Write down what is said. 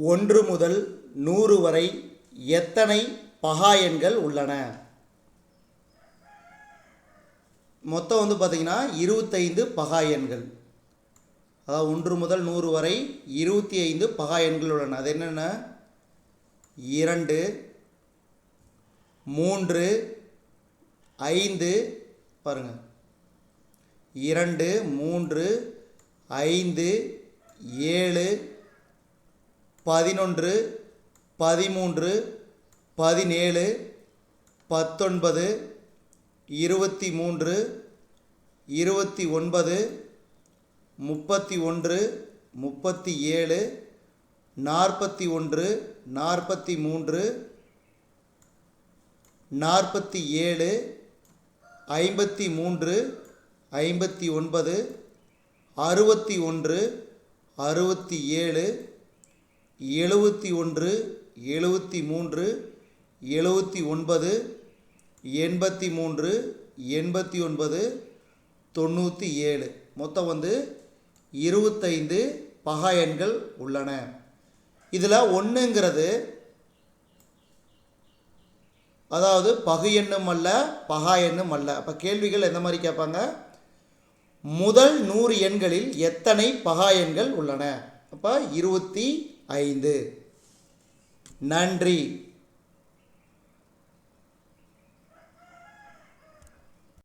ஒன்று முதல் நூறு வரை எத்தனை பகா எண்கள் உள்ளன? மொத்தம் வந்து பார்த்திங்கன்னா இருபத்தைந்து பகா எண்கள். அதாவது ஒன்று முதல் நூறு வரை இருபத்தி ஐந்து பகா எண்கள் உள்ளன. அது என்னென்ன? இரண்டு மூன்று ஐந்து பாருங்கள் இரண்டு மூன்று ஐந்து ஏழு பதினொன்று பதிமூன்று பதினேழு பத்தொன்பது இருபத்தி மூன்று இருபத்தி ஒன்பது முப்பத்தி ஒன்று முப்பத்தி ஏழு நாற்பத்தி ஒன்று நாற்பத்தி மூன்று நாற்பத்தி ஏழு ஐம்பத்தி மூன்று ஐம்பத்தி ஒன்பது அறுபத்தி ஒன்று அறுபத்தி ஏழு எழுபத்தி ஒன்று எழுபத்தி மூன்று எழுபத்தி ஒன்பது எண்பத்தி மூன்று எண்பத்தி ஒன்பது தொண்ணூற்றி ஏழு. மொத்தம் வந்து இருபத்தைந்து பகா எண்கள் உள்ளன. இதில் ஒன்றுங்கிறது அதாவது பகு எண்ணும் அல்ல பகா எண்ணும் அல்ல. அப்போ கேள்விகள் எந்த மாதிரி கேட்பாங்க? முதல் நூறு எண்களில் எத்தனை பகா எண்கள் உள்ளன? அப்போ இருபத்தி ஐந்து. நன்றி.